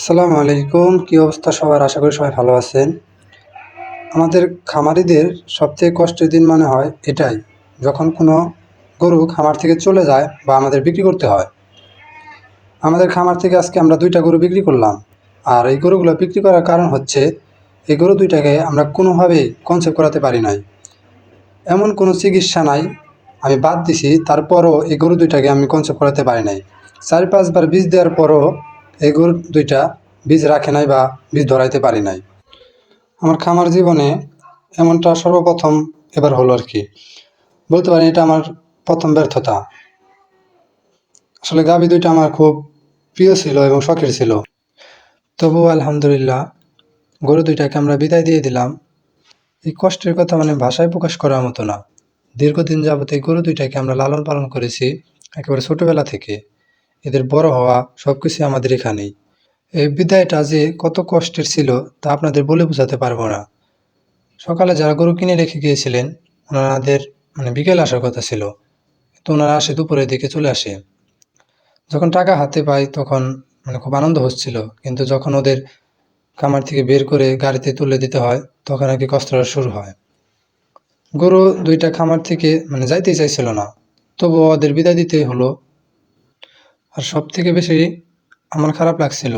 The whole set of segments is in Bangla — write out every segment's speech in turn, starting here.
আসসালামু আলাইকুম। কী অবস্থা সবার? আশা করি সবাই ভালো আছেন। আমাদের খামারিদের সবথেকে কষ্টের দিন মনে হয় এটাই, যখন কোনো গরু খামার থেকে চলে যায় বা আমাদের বিক্রি করতে হয়। আমাদের খামার থেকে আজকে আমরা দুইটা গরু বিক্রি করলাম। আর এই গরুগুলো বিক্রি করার কারণ হচ্ছে, এই গরু দুইটাকে আমরা কোনোভাবেই কনসেপ্ট করাতে পারি নাই। এমন কোনো চিকিৎসা নাই, আমি বাদ দিছি, তারপরও এই গরু দুইটাকে আমি কনসেপ্ট করাতে পারি নাই। চার পাঁচবার বীজ দেওয়ার পরও এই গরু দুইটা বীজ রাখে নাই বা বীজ ধরাইতে পারি নাই। আমার খামার জীবনে এমনটা সর্বপ্রথম এবার হলো আর কি। বলতে পারি এটা আমার প্রথম ব্যর্থতা। আসলে গাভী দুইটা আমার খুব প্রিয় ছিল এবং শখের ছিল। তবু আলহামদুলিল্লাহ গরু দুইটাকে আমরা বিদায় দিয়ে দিলাম। এই কষ্টের কথা মানে ভাষায় প্রকাশ করার মতো না। দীর্ঘদিন যাবত এই গরু দুইটাকে আমরা লালন পালন করেছি একেবারে ছোটবেলা থেকে। এদের বড় হওয়া সব কিছুই আমাদের এখানেই। এই বিদায়টা যে কত কষ্টের ছিল তা আপনাদের বলে বোঝাতে পারব না। সকালে যারা গরু কিনে রেখে গিয়েছিলেন, ওনাদের মানে বিকেল আসার কথা ছিল। তো ওনারা আসে দুপুরের দিকে চলে আসে। যখন টাকা হাতে পাই তখন মানে খুব আনন্দ হচ্ছিল। কিন্তু যখন ওদের খামার থেকে বের করে গাড়িতে তুলে দিতে হয়, তখন আর কি কষ্টটা শুরু হয়। গরু দুইটা খামার থেকে মানে যাইতেই চাইছিল না। তবুও ওদের বিদায় দিতে হলো আর সব থেকে বেশি আমার খারাপ লাগছিল।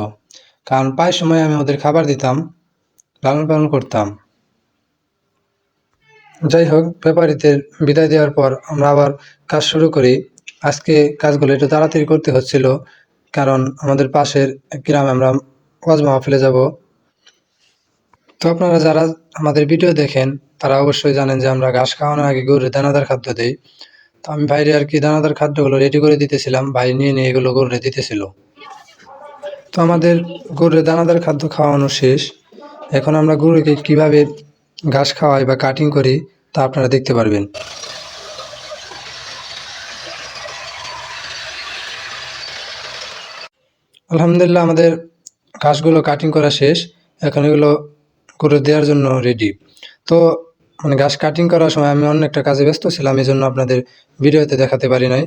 কারণ প্রায় সময় আমি ওদের খাবার দিতাম, লালন পালন করতাম। যাই হোক ব্যাপারীদের বিদায় দেওয়ার পর আমরা আবার কাজ শুরু করি। আজকে কাজগুলো একটু তাড়াতাড়ি করতে হচ্ছিল, কারণ আমাদের পাশের গ্রামে আমরা ওয়াজ মাহফিলে যাব। তো আপনারা যারা আমাদের ভিডিও দেখেন, তারা অবশ্যই জানেন যে আমরা ঘাস খাওয়ানোর আগে গরুর দানাদার খাদ্য দেই। তো আমি বাইরে আর কি দানাদার খাদ্যগুলো রেডি করে দিতেছিলাম, ভাই নিয়ে নিয়ে এগুলো গরুরে দিতেছিল। তো আমাদের গরুর দানাদার খাদ্য খাওয়ানো শেষ। এখন আমরা গরুকে কীভাবে ঘাস খাওয়াই বা কাটিং করি তা আপনারা দেখতে পারবেন। আলহামদুলিল্লাহ আমাদের ঘাসগুলো কাটিং করা শেষ। এখন এগুলো করে দেওয়ার জন্য রেডি তো মানে ঘাস কাটিং করার সময় আমি অন্য একটা কাজে ব্যস্ত ছিলাম, এই জন্য আপনাদের ভিডিওতে দেখাতে পারি নাই।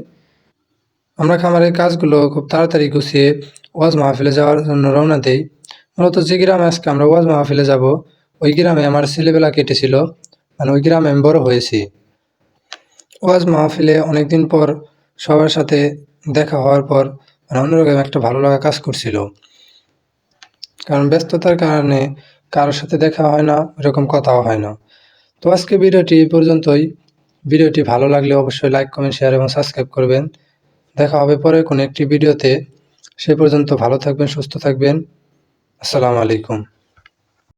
আমরা খামারের কাজগুলো খুব তাড়াতাড়ি গুছিয়ে ওয়াজ মাহফিলে যাওয়ার জন্য রওনা দেই। মূলত যে গ্রামে আজকে আমরা ওয়াজ মাহফিলে যাব, ওই গ্রামে আমার ছেলেবেলা কেটেছিল মানে ওই গ্রামে আমি বড় হয়েছি। ওয়াজ মাহফিলে অনেকদিন পর সবার সাথে দেখা হওয়ার পর মানে অন্যরকম একটা ভালো লাগা কাজ করছিল। কারণ ব্যস্ততার কারণে কারোর সাথে দেখা হয় না, এরকম কথাও হয় না। তো আজকে ভিডিওটি এই পর্যন্তই। ভিডিওটি ভালো লাগলে অবশ্যই লাইক কমেন্ট শেয়ার এবং সাবস্ক্রাইব করবেন। দেখা হবে পরে কোনো একটি ভিডিওতে। সে পর্যন্ত ভালো থাকবেন, সুস্থ থাকবেন। আসসালামু আলাইকুম।